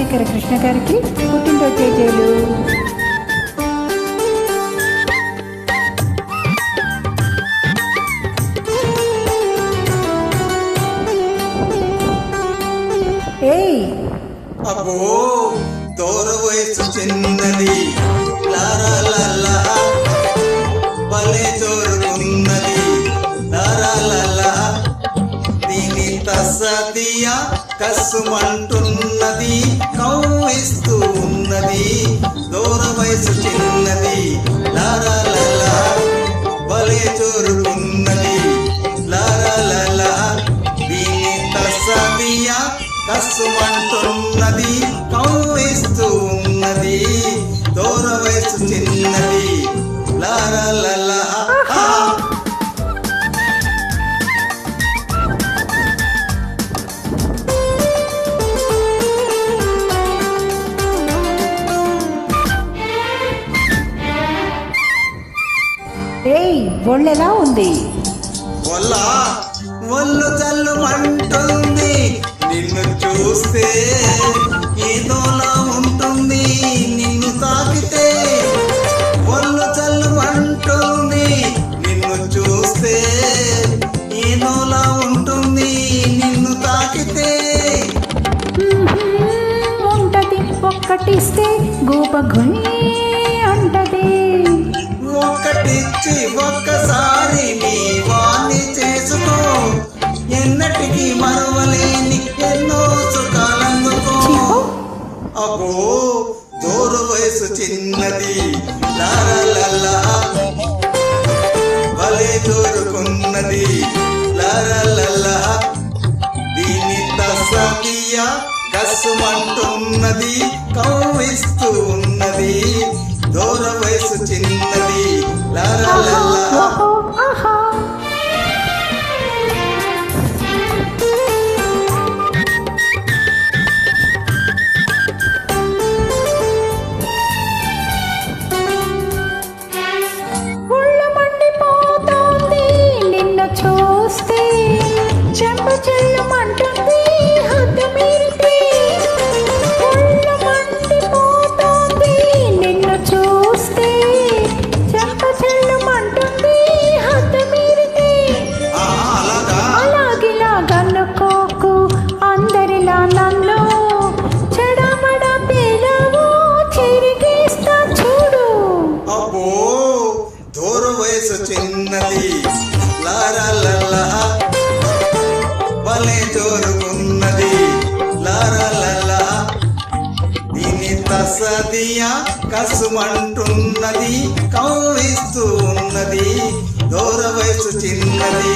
చంద్రశేఖర కృష్ణ గారికి పుట్టినరోజు జేజేలు ఏయ్. అబ్బో దూర వయసు కసుమంటున్నది కవ్విస్తూ ఉన్నది దూర వయసు చిన్నది లారా లల్లా భలే జోరుకున్నది లారా దీని తసదియా కసుమంటున్నది కవ్విస్తూ ఉన్నది దూర వయసు చిన్నది ఏయ్ ఒళ్ళెలా ఉంది? వల్ల ఒళ్ళు చల్లు మంటుంది. నిన్ను చూస్తే ఏదోలా ఉంటుంది. నిన్ను తాకితే ఒళ్ళు చల్లు మంటుంది. నిన్ను చూస్తే ఏదోలా ఉంటుంది. నిన్ను తాకితే ఉంటది ఒక్కటిస్తే గోప అంటది. ఒక్కటిచ్చి ఒక్కసారి నీ వాణ్ణి చేసుకో. ఎన్నటికీ మరవలేని ఎన్నో సుఖాలందుకో అబ్బో దూర వయసు చిన్నది. లారలల్లా భలే దూరుకున్నది లారలల్లా దీని తసదియ కసుమంటున్నది కవ్విస్తూ దూర వయసు చిన్నది. లారలల్లా భలే జోరుకున్నది లారలల్లా దీని తసదియ కసుమంటున్నది కవ్విస్తూ ఉన్నది. దూర వయసు చిన్నది.